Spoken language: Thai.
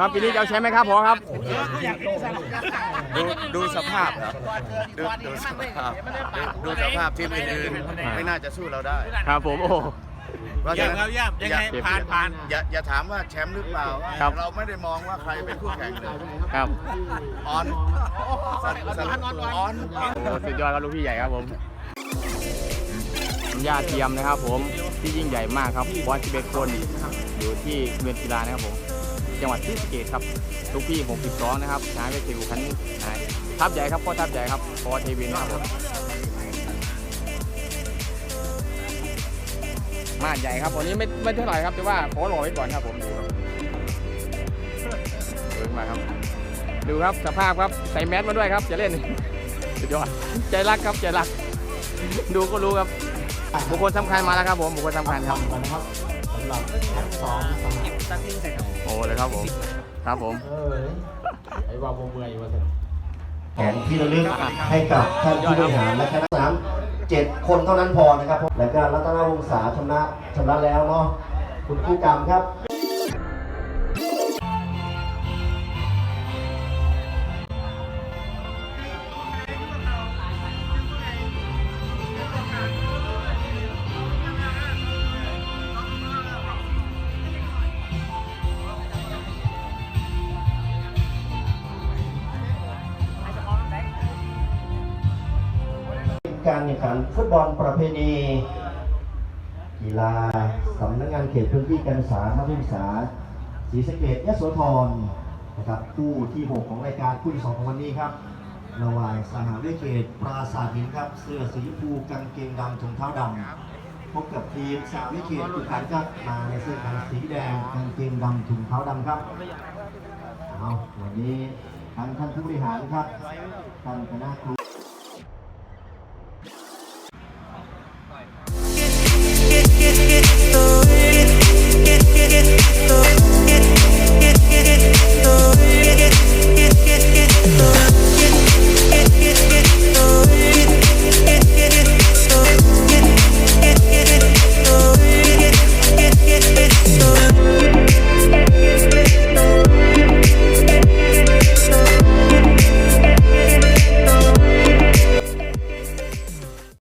ครับปีนี้จะเอาแชมป์ไหมครับพอครับ ดูดูสภาพครับดูดูสภาพดูดูสภาพทีมอื่นๆไม่น่าจะสู้เราได้ครับผมโอ้ เพราะฉะนั้นเยี่ยมครับเยี่ยมยังไงอย่ผ่านผ่านอย่าอย่าถามว่าแชมป์หรือเปล่า ครับ เราไม่ได้มองว่าใครเป็นคู่แข่งเลยครับ ออนสันสันออน โอ้สุดยอดครับลูกพี่ใหญ่ครับผมญาติเทียมนะครับผมที่ยิ่งใหญ่มากครับบอล11คนอยู่ที่เมืองกีฬานะครับผม จังหวัดศรีสเกษครับลูกพี่ 62 นะครับนายเวทีคันนายทัพใหญ่ครับพ่อทัพใหญ่ครับพอเทวินะครับผมมาดใหญ่ครับวันนี้ไม่ไม่เท่าไหร่ครับแต่ว่าขอรอไว้ก่อนครับผมดูครับดูขึ้นมาครับ ดูครับสภาพครับใส่แมสมาด้วยครับจะเล่นสุดยอดใจรักครับใจรัก ดูก็รู้ครับบุคคลสำคัญมาแล้วครับผมบุคคลสำคัญครับนะครับสำหรับทั้งสองสหายโอ้เลย ครับผม ครับผมเออไอ้ว่าโมเมื่อยว่าสิของที่ระลึกให้กับท่านผู้บริหารและคณะสามเจ็ดคนเท่านั้นพอนะครับแล้วก็รัตนวงศาชำระชำระแล้วเนาะคุณผู้กรรมครับ การแข่งขันฟุตบอลประเพณีกีฬาสำนักงานเขตพื้นที่การศึกษามัธยมศึกษาศรีสะเกดยโสธรนะครับคู่ที่ 6 ของรายการคู่ที่ 2 ของวันนี้ครับระหว่างสหวิทยาเขตปราสาทหินครับ เสื้อสีชมพูกางเกงดำถุงเท้าดำพบกับทีมสหวิทยาเขตอุคันครับมาในเสื้อกันสีแดงกางเกงดำถุงเท้าดำครับเอาวันนี้ทางท่านผู้บริหารครับท่านคณะครู away. Get, get, get,